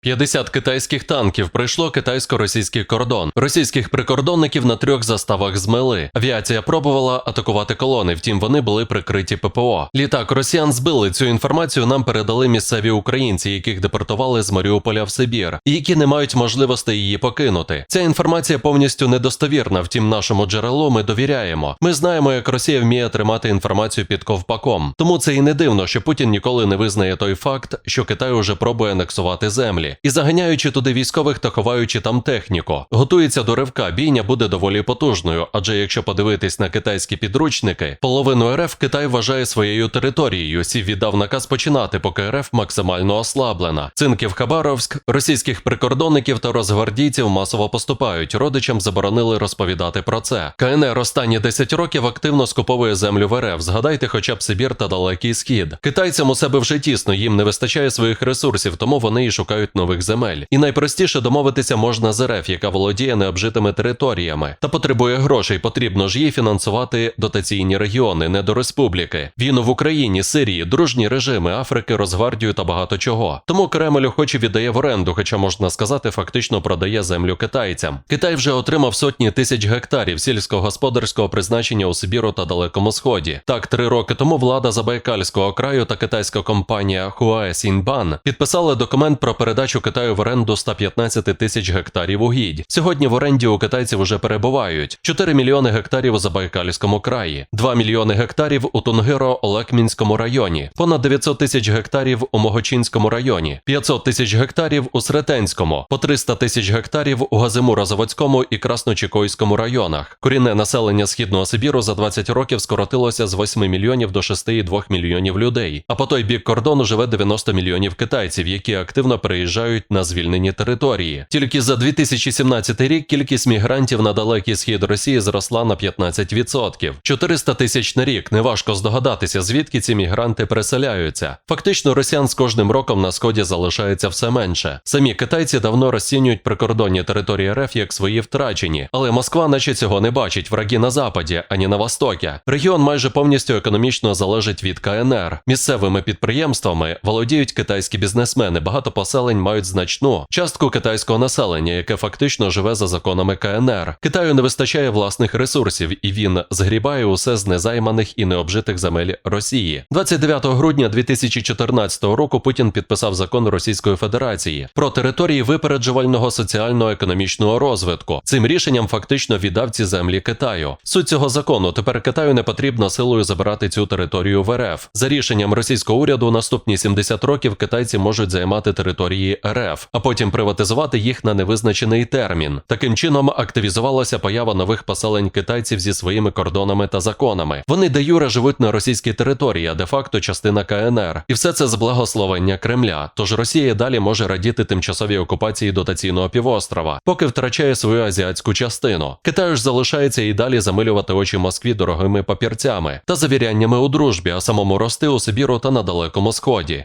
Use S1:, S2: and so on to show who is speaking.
S1: 50 китайських танків пройшло китайсько-російський кордон. Російських прикордонників на трьох заставах змели. Авіація пробувала атакувати колони, втім вони були прикриті ППО. Літак росіян збили. Цю інформацію нам передали місцеві українці, яких депортували з Маріуполя в Сибір, і які не мають можливості її покинути. Ця інформація повністю недостовірна. Втім, нашому джерелу ми довіряємо. Ми знаємо, як Росія вміє тримати інформацію під ковпаком. Тому це і не дивно, що Путін ніколи не визнає той факт, що Китай уже пробує анексувати землі і заганяючи туди військових та ховаючи там техніку. Готується до ривка. Бійня буде доволі потужною, адже якщо подивитись на китайські підручники, половину РФ Китай вважає своєю територією. Сів віддав наказ починати, поки РФ максимально ослаблена. Цинків Хабаровськ, російських прикордонників та розгвардійців масово поступають. Родичам заборонили розповідати про це. КНР останні 10 років активно скуповує землю в РФ. Згадайте, хоча б Сибір та Далекий Схід. Китайцям у себе вже тісно, їм не вистачає своїх ресурсів, тому вони і шукають нових земель. І найпростіше домовитися можна з РФ, яка володіє необжитими територіями та потребує грошей. Потрібно ж їй фінансувати дотаційні регіони, не до республіки. Війну в Україні, Сирії, дружні режими Африки, Росгвардію та багато чого. Тому Кремль охоче віддає в оренду, хоча можна сказати, фактично продає землю китайцям. Китай вже отримав сотні тисяч гектарів сільськогосподарського призначення у Сибіру та Далекому Сході. Так, три роки тому влада Забайкальського краю та китайська компанія Huae Сіньбан підписали документ про передачу Китаю в оренду 115 тисяч гектарів угідь. Сьогодні в оренді у китайців уже перебувають 4 мільйони гектарів у Забайкальському краї, 2 мільйони гектарів у Тунгиро-Олекмінському районі, понад 900 тисяч гектарів у Могочинському районі, 500 тисяч гектарів у Сретенському, по 300 тисяч гектарів у Газимуро-Заводському і Красночікойському районах. Корінне населення східного Сибіру за 20 років скоротилося з 8 мільйонів до 6,2 мільйонів людей. А по той бік кордону живе 90 мільйонів китайців, які активно переїжджають на звільнені території. Тільки за 2017 рік кількість мігрантів на далекий схід Росії зросла на 15%. 400 тисяч на рік. Неважко здогадатися, звідки ці мігранти переселяються. Фактично, росіян з кожним роком на сході залишається все менше. Самі китайці давно розцінюють прикордонні території РФ як свої втрачені, але Москва, наче цього не бачить враги на западі, ані на востокі. Регіон майже повністю економічно залежить від КНР. Місцевими підприємствами володіють китайські бізнесмени. Багато поселень мають значну частку китайського населення, яке фактично живе за законами КНР. Китаю не вистачає власних ресурсів, і він згрібає усе з незайманих і необжитих земель Росії. 29 грудня 2014 року Путін підписав закон Російської Федерації про території випереджувального соціально-економічного розвитку. Цим рішенням фактично віддав ці землі Китаю. Суть цього закону тепер Китаю не потрібно силою забирати цю територію в РФ. За рішенням російського уряду, наступні 70 років китайці можуть займати території РФ, а потім приватизувати їх на невизначений термін. Таким чином активізувалася поява нових поселень китайців зі своїми кордонами та законами. Вони де юре живуть на російській території, а де-факто частина КНР. І все це з благословення Кремля. Тож Росія далі може радіти тимчасовій окупації дотаційного півострова, поки втрачає свою азіатську частину. Китаю ж залишається і далі замилювати очі Москві дорогими папірцями та завіряннями у дружбі, а самому рости у Сибіру та на далекому сході.